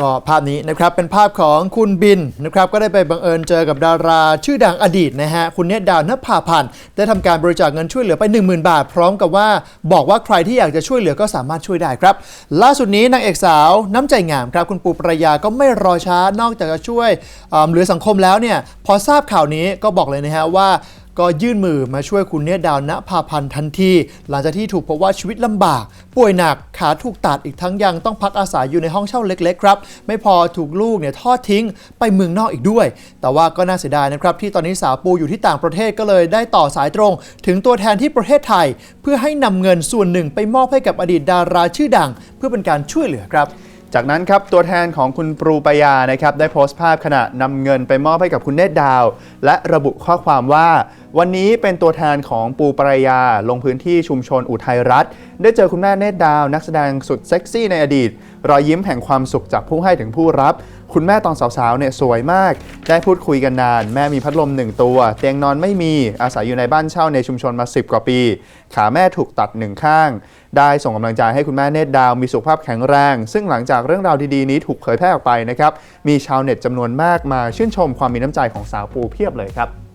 ก็ภาพนี้นะครับเป็นภาพของคุณบินนะครับก็ได้ไปบังเอิญเจอกับดาราชื่อดังอดีตนะฮะคุณเนตดาวนภาพันธ์ได้ทำการบริจาคเงินช่วยเหลือไป 10,000 บาท พร้อมกับว่าบอกว่าใครที่อยากจะช่วยเหลือก็สามารถช่วยได้ครับ ล่าสุดนี้นางเอกสาวน้ำใจงามครับคุณปูปรยาก็ไม่รอช้านอกจากจะช่วยอ่อเหลือสังคมแล้วเนี่ยพอทราบข่าวนี้ก็บอกเลยนะฮะว่า ก็ยื่นมือมาช่วยคุณเนตรดาวณภาพันธ์ทันที หลังจากที่ถูกพบว่าชีวิตลำบาก ป่วยหนักขาถูกตัดอีกทั้งยังต้องพักอาศัยอยู่ในห้องเช่าเล็กๆครับ ไม่พอถูกลูกเนี่ยทอดทิ้งไปเมืองนอกอีกด้วย แต่ว่าก็น่าเสียดายนะครับที่ตอนนี้สาวปูอยู่ที่ต่างประเทศก็เลยได้ต่อสายตรง ถึงตัวแทนที่ประเทศไทย เพื่อให้นำเงินส่วนหนึ่งไปมอบให้กับอดีตดาราชื่อดัง เพื่อเป็นการช่วยเหลือครับจากนั้นครับตัวแทนของคุณปรูปยานะครับได้โพสต์ภาพขณะนำเงินไปมอบให้กับคุณเนตรดาว และระบุข้อความว่าวันนี้เป็นตัวแทนของปูปรายา ลงพื้นที่ชุมชนอุทัยรัฐ ได้เจอคุณแม่เนตรดาว นักแสดงสุดเซ็กซี่ในอดีต รอยยิ้มแห่งความสุขจากผู้ให้ถึงผู้รับ คุณแม่ตอนสาวๆเนี่ยสวยมาก ได้พูดคุยกันนาน แม่มีพัดลมหนึ่งตัว เตียงนอนไม่มีอาศัยอยู่ในบ้านเช่าในชุมชนมา 10 กว่าปี ขาแม่ถูกตัดหนึ่งข้าง ได้ส่งกำลังใจให้คุณแม่เนตรดาวมีสุขภาพแข็งแรง ซึ่งหลังจากเรื่องราวดีๆนี้ถูกเผยแพร่ออกไปนะครับมีชาวเน็ตจำนวนมากมาชื่นชมความมีน้ำใจของสาวปูเพียบเลยครับ